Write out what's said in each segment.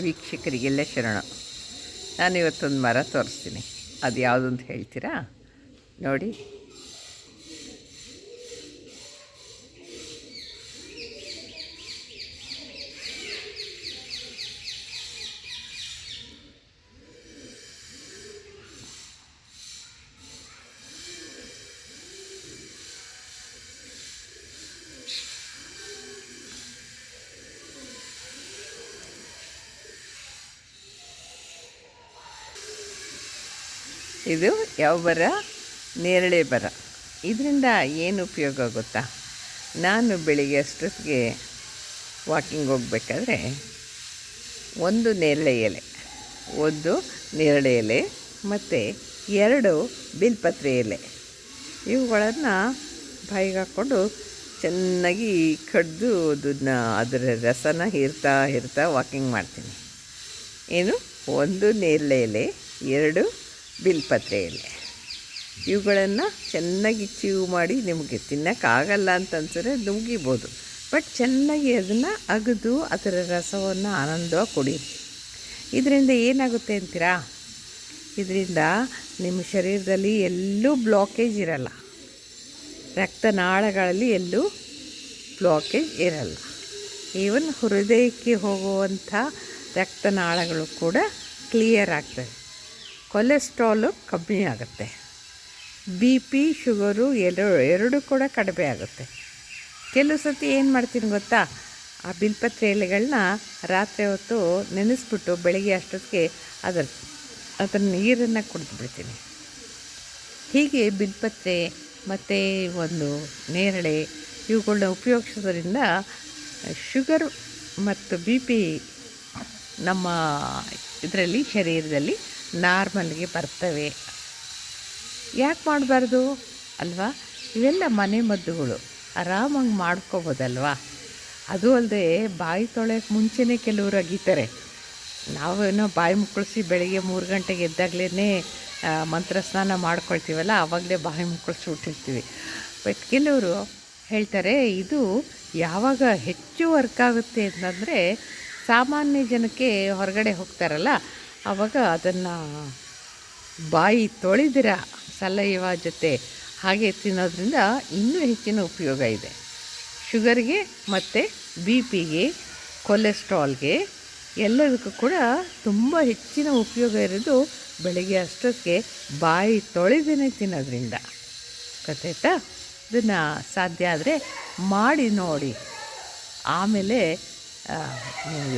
ವೀಕ್ಷಕರಿಗೆಲ್ಲ ಶರಣ. ನಾನು ಇವತ್ತೊಂದು ಮರ ತೋರಿಸ್ತೀನಿ. ಅದು ಯಾವುದು ಅಂತ ಹೇಳ್ತೀರಾ? ನೋಡಿ. ಇದು ಯಾವ ಬರ ನೇರಳೆ ಬರ. ಇದರಿಂದ ಏನು ಉಪಯೋಗ ಗೊತ್ತಾ? ನಾನು ಬೆಳಿಗ್ಗೆ ಅಷ್ಟೊತ್ತಿಗೆ ವಾಕಿಂಗ್ ಹೋಗ್ಬೇಕಾದ್ರೆ ಒಂದು ನೇರಳೆ ಎಲೆ, ಒಂದು ನೇರಳೆ ಎಲೆ, ಮತ್ತು ಎರಡು ಬಿಲ್ಪತ್ರೆ ಎಲೆ. ಇವುಗಳನ್ನು ಬಾಯಿಗೆ ಹಾಕ್ಕೊಂಡು ಚೆನ್ನಾಗಿ ಕಡ್ದು ಅದನ್ನ ಅದರ ರಸನ ಹೀರ್ತಾ ಹೀರ್ತಾ ವಾಕಿಂಗ್ ಮಾಡ್ತೀನಿ. ಏನು? ಒಂದು ನೇರಳೆ ಎಲೆ, ಎರಡು ಬಿಲ್ಪತ್ರೆ ಎಲೆ ಇವುಗಳನ್ನು ಚೆನ್ನಾಗಿ ಚೀವ್ ಮಾಡಿ ನಿಮಗೆ ತಿನ್ನೋಕ್ಕಾಗಲ್ಲ ಅಂತ ಅನ್ಸಿದ್ರೆ ನುಗ್ಗಿಬೋದು ಬಟ್ ಚೆನ್ನಾಗಿ ಅದನ್ನು ಅಗದು ಅದರ ರಸವನ್ನು ಆನಂದವಾಗಿ ಕುಡೀರಿ ಇದರಿಂದ ಏನಾಗುತ್ತೆ ಅಂತೀರಾ? ಇದರಿಂದ ನಿಮ್ಮ ಶರೀರದಲ್ಲಿ ಎಲ್ಲೂ ಬ್ಲಾಕೇಜ್ ಇರಲ್ಲ. ರಕ್ತನಾಳಗಳಲ್ಲಿ ಎಲ್ಲೂ ಬ್ಲಾಕೇಜ್ ಇರಲ್ಲ. ಈವನ್ ಹೃದಯಕ್ಕೆ ಹೋಗುವಂಥ ರಕ್ತನಾಳಗಳು ಕೂಡ ಕ್ಲಿಯರ್ ಆಗ್ತವೆ. ಕೊಲೆಸ್ಟ್ರಾಲು ಕಮ್ಮಿ ಆಗುತ್ತೆ. ಬಿ ಪಿ, ಶುಗರು ಎರಡು ಎರಡು ಕೂಡ ಕಡಿಮೆ ಆಗುತ್ತೆ. ಕೆಲವು ಸತಿ ಏನು ಮಾಡ್ತೀನಿ ಗೊತ್ತಾ? ಆ ಬಿಲ್ಪತ್ರೆ ಎಲೆಗಳನ್ನ ರಾತ್ರಿ ಹೊತ್ತು ನೆನೆಸ್ಬಿಟ್ಟು ಬೆಳಗ್ಗೆ ಅಷ್ಟೊತ್ತಿಗೆ ಅದರ ಅದರ ನೀರನ್ನು ಕುಡಿದ್ಬಿಡ್ತೀನಿ. ಹೀಗೆ ಬಿಲ್ಪತ್ರೆ ಮತ್ತು ಒಂದು ನೇರಳೆ ಇವುಗಳನ್ನ ಉಪಯೋಗಿಸೋದ್ರಿಂದ ಶುಗರ್ ಮತ್ತು ಬಿ ಪಿ ನಮ್ಮ ಇದರಲ್ಲಿ ಶರೀರದಲ್ಲಿ ನಾರ್ಮಲ್ಗೆ ಬರ್ತವೆ. ಯಾಕೆ ಮಾಡಬಾರ್ದು? ಅಲ್ವಾ? ಇವೆಲ್ಲ ಮನೆ ಮದ್ದುಗಳು. ಆರಾಮಾಗಿ ಮಾಡ್ಕೋಬೋದಲ್ವಾ? ಅದು ಅಲ್ಲದೆ ಬಾಯಿ ತೊಳೆಯೋಕ್ಕೆ ಮುಂಚೆನೇ ಕೆಲವರು ಅಗೀತಾರೆ. ನಾವೇನೋ ಬಾಯಿ ಮುಕ್ಕಳಿಸಿ ಬೆಳಿಗ್ಗೆ ಮೂರು ಗಂಟೆಗೆ ಎದ್ದಾಗಲೇ ಮಂತ್ರ ಸ್ನಾನ ಮಾಡ್ಕೊಳ್ತೀವಲ್ಲ, ಆವಾಗಲೇ ಬಾಯಿ ಮುಕ್ಕಳಿಸಿ ಹುಟ್ಟಿರ್ತೀವಿ ಬಟ್ ಕೆಲವರು ಹೇಳ್ತಾರೆ, ಇದು ಯಾವಾಗ ಹೆಚ್ಚು ವರ್ಕ್ ಆಗುತ್ತೆ ಅಂತಂದರೆ, ಸಾಮಾನ್ಯ ಜನಕ್ಕೆ ಹೊರಗಡೆ ಹೋಗ್ತಾರಲ್ಲ ಆವಾಗ ಅದನ್ನು ಬಾಯಿ ತೊಳೆದಿರ ಸಲೈವ ಜೊತೆ ಹಾಗೆ ತಿನ್ನೋದ್ರಿಂದ ಇನ್ನೂ ಹೆಚ್ಚಿನ ಉಪಯೋಗ ಇದೆ. ಶುಗರ್ಗೆ ಮತ್ತು ಬಿ ಪಿಗೆ ಕೊಲೆಸ್ಟ್ರಾಲ್ಗೆ ಎಲ್ಲದಕ್ಕೂ ಕೂಡ ತುಂಬ ಹೆಚ್ಚಿನ ಉಪಯೋಗ ಇರೋದು ಬೆಳಗ್ಗೆ ಅಷ್ಟೊತ್ತಿಗೆ ಬಾಯಿ ತೊಳೆದೇ ತಿನ್ನೋದ್ರಿಂದ. ಗೊತ್ತಾಯ್ತಾ ಇದನ್ನು ಸಾಧ್ಯ ಆದರೆ ಮಾಡಿ ನೋಡಿ. ಆಮೇಲೆ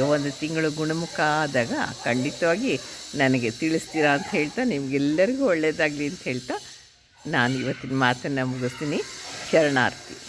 ಒಂದು ತಿಂಗಳು ಗುಣಮುಖ ಆದಾಗ ಖಂಡಿತವಾಗಿ ನನಗೆ ತಿಳಿಸ್ತೀರಾ ಅಂತ ಹೇಳ್ತಾ, ನಿಮಗೆಲ್ಲರಿಗೂ ಒಳ್ಳೆಯದಾಗಲಿ ಅಂತ ಹೇಳ್ತಾ, ನಾನು ಇವತ್ತಿನ ಮಾತನ್ನು ಮುಗಿಸ್ತೀನಿ. ಶರಣಾರ್ಥಿ.